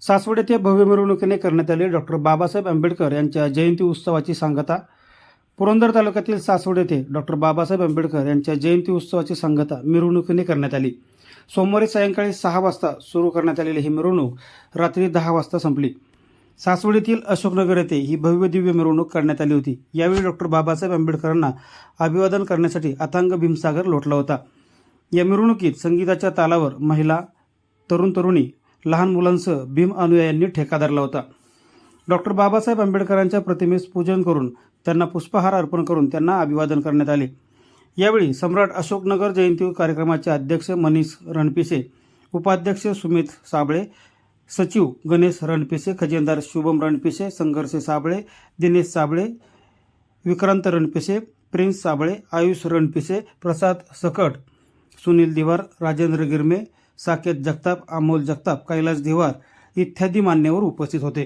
सासवड येथे भव्य मिरवणुकीने करण्यात आली डॉक्टर बाबासाहेब आंबेडकर यांच्या जयंती उत्सवाची सांगता. पुरंदर तालुक्यातील सासवड येथे डॉक्टर बाबासाहेब आंबेडकर यांच्या जयंती उत्सवाची सांगता मिरवणुकीने करण्यात आली. सोमवारी सायंकाळी सहा वाजता सुरू करण्यात आलेली ही मिरवणूक रात्री दहा वाजता संपली. सासवडीतील अशोकनगर येथे ही भव्य दिव्य मिरवणूक करण्यात आली होती. यावेळी डॉक्टर बाबासाहेब आंबेडकरांना अभिवादन करण्यासाठी अथांग भीमसागर लोटला होता. या मिरवणुकीत संगीताच्या तालावर महिला तरुण तरुणी लहान मुलांसह भीम अनुयायांनी ठेका धरला होता. डॉक्टर बाबासाहेब आंबेडकरांच्या प्रतिमेस पूजन करून त्यांना पुष्पहार अर्पण करून त्यांना अभिवादन करण्यात आले. यावेळी सम्राट अशोकनगर जयंती कार्यक्रमाचे अध्यक्ष मनीष रणपिसे उपाध्यक्ष सुमित साबळे सचिव गणेश रणपिसे खजिनदार शुभम रणपिसे संघर्ष साबळे दिनेश साबळे विक्रांत रणपिसे प्रिन्स साबळे आयुष रणपिसे प्रसाद सकट सुनील दिवार राजेंद्र गिरमे साकेत जगताप अमोल जगताप कैलास दिवार इत्यादी मान्यवर उपस्थित होते.